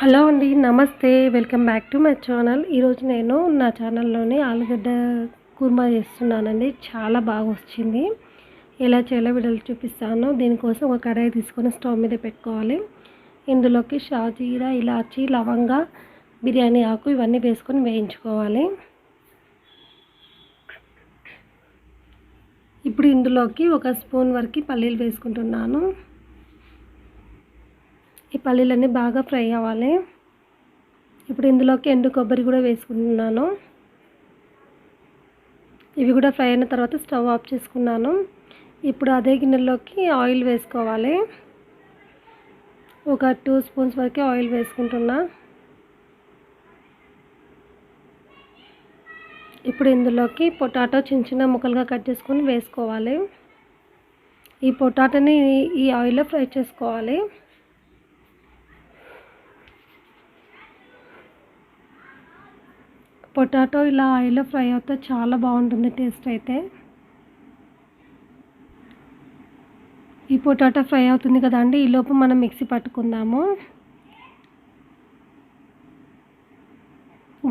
Hello అండి నమస్తే. Welcome back to my channel. ఈరోజు నేను నా ఛానల్లోని ఆలుగడ్డ కుర్మా చేస్తున్నానండి. చాలా బాగా వచ్చింది. ఎలా చేయాలో వీడియోలు చూపిస్తాను. దీనికోసం ఒక కడాయి తీసుకొని స్టవ్ మీద పెట్టుకోవాలి. ఇందులోకి షాజీరా ఇలాచి లవంగా బిర్యానీ ఆకు ఇవన్నీ వేసుకొని వేయించుకోవాలి. ఇప్పుడు ఇందులోకి ఒక స్పూన్ వరకు పల్లీలు వేసుకుంటున్నాను. ఈ పల్లీలన్నీ బాగా ఫ్రై అవ్వాలి. ఇప్పుడు ఇందులోకి ఎండు కొబ్బరి కూడా వేసుకుంటున్నాను ఇవి కూడా ఫ్రై అయిన తర్వాత స్టవ్ ఆఫ్ చేసుకున్నాను. ఇప్పుడు అదే గిన్నెలోకి ఆయిల్ వేసుకోవాలి. ఒక టూ స్పూన్స్ వరకే ఆయిల్ వేసుకుంటున్నా. ఇప్పుడు ఇందులోకి పొటాటో చిన్న చిన్న ముక్కలుగా కట్ చేసుకొని వేసుకోవాలి. ఈ పొటాటోని ఈ ఆయిల్లో ఫ్రై చేసుకోవాలి. పొటాటో ఇలా ఆయిల్లో ఫ్రై అవుతే చాలా బాగుంటుంది టేస్ట్ అయితే. ఈ పొటాటో ఫ్రై అవుతుంది కదండి ఈలోపు మనం మిక్సీ పట్టుకుందాము.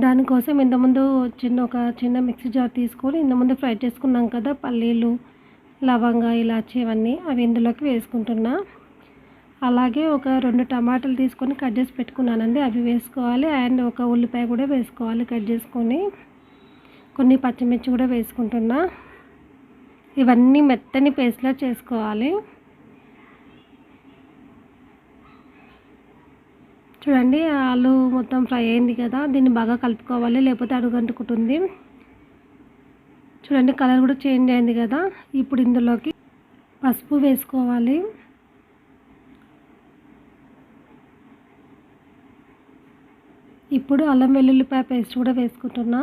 దానికోసం ఇంతకుముందు చిన్న ఒక చిన్న మిక్సీ జార్ తీసుకొని ఇంతకుముందు ఫ్రై చేసుకున్నాం కదా పల్లీలు లవంగా ఇలాచి ఇవన్నీ అవి ఇందులోకి వేసుకుంటున్నా. అలాగే ఒక రెండు టమాటాలు తీసుకొని కట్ చేసి పెట్టుకున్నానండి. అవి వేసుకోవాలి. అండ్ ఒక ఉల్లిపాయ కూడా వేసుకోవాలి కట్ చేసుకొని. కొన్ని పచ్చిమిర్చి కూడా వేసుకుంటున్నా. ఇవన్నీ మెత్తని పేస్ట్లా చేసుకోవాలి. చూడండి ఆలు మొత్తం ఫ్రై అయింది కదా. దీన్ని బాగా కలుపుకోవాలి లేకపోతే అడుగంటుకుంటుంది. చూడండి కలర్ కూడా చేంజ్ అయింది కదా. ఇప్పుడు ఇందులోకి పసుపు వేసుకోవాలి. ఇప్పుడు అల్లం వెల్లుల్లిపాయ పేస్ట్ కూడా వేసుకుంటున్నా.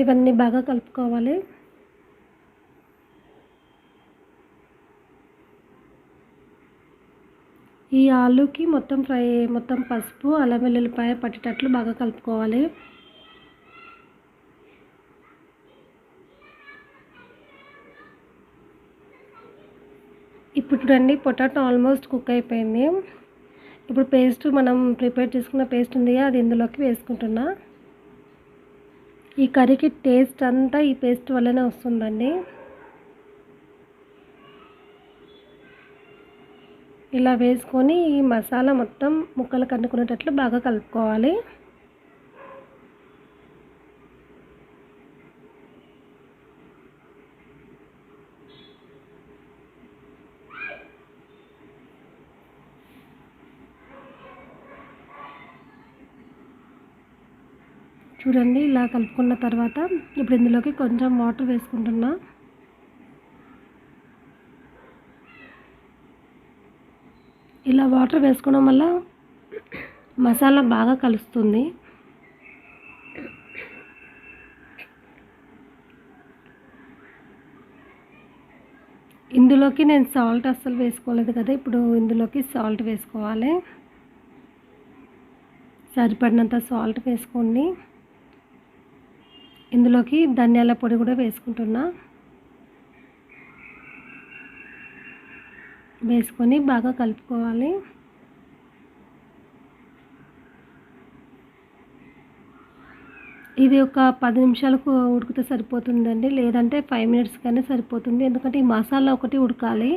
ఇవన్నీ బాగా కలుపుకోవాలి. ఈ ఆలుకి మొత్తం ఫ్రై మొత్తం పసుపు అల్లం వెల్లుల్లిపాయ పట్టేటట్లు బాగా కలుపుకోవాలి. ఇప్పుడు చూడండి పొటాటో ఆల్మోస్ట్ కుక్ అయిపోయింది. ఇప్పుడు పేస్ట్ మనం ప్రిపేర్ చేసుకున్న పేస్ట్ ఉంది అది ఇందులోకి వేసుకుంటున్నా. ఈ కర్రీకి టేస్ట్ అంతా ఈ పేస్ట్ వల్లనే వస్తుందండి. ఇలా వేసుకొని ఈ మసాలా మొత్తం ముక్కలు కన్నుకునేటట్లు బాగా కలుపుకోవాలి. చూడండి ఇలా కలుపుకున్న తర్వాత ఇప్పుడు ఇందులోకి కొంచెం వాటర్ వేసుకుంటున్నా. ఇలా వాటర్ వేసుకోవడం వల్ల మసాలా బాగా కలుస్తుంది. ఇందులోకి నేను సాల్ట్ అస్సలు వేసుకోలేదు కదా ఇప్పుడు ఇందులోకి సాల్ట్ వేసుకోవాలి. సరిపడినంత సాల్ట్ వేసుకోండి. ఇందులోకి ధనియాల పొడి కూడా వేసుకుంటున్నా. వేసుకొని బాగా కలుపుకోవాలి. ఇది ఒక పది నిమిషాలకు ఉడికితే సరిపోతుందండి. లేదంటే ఫైవ్ మినిట్స్ కానీ సరిపోతుంది. ఎందుకంటే ఈ మసాలా ఒకటి ఉడకాలి.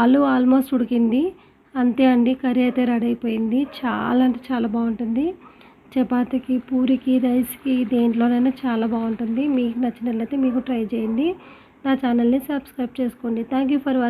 ఆలు ఆల్మోస్ట్ ఉడికింది. అంతే అండి. కర్రీ అయితే రెడీ అయిపోయింది. చాలా అంటే చాలా బాగుంటుంది. చపాతీకి పూరికి రైస్కి దేంట్లోనైనా చాలా బాగుంటుంది. మీకు నచ్చినట్లయితే మీకు ట్రై చేయండి. నా ఛానల్ని సబ్స్క్రైబ్ చేసుకోండి. Thank you for watching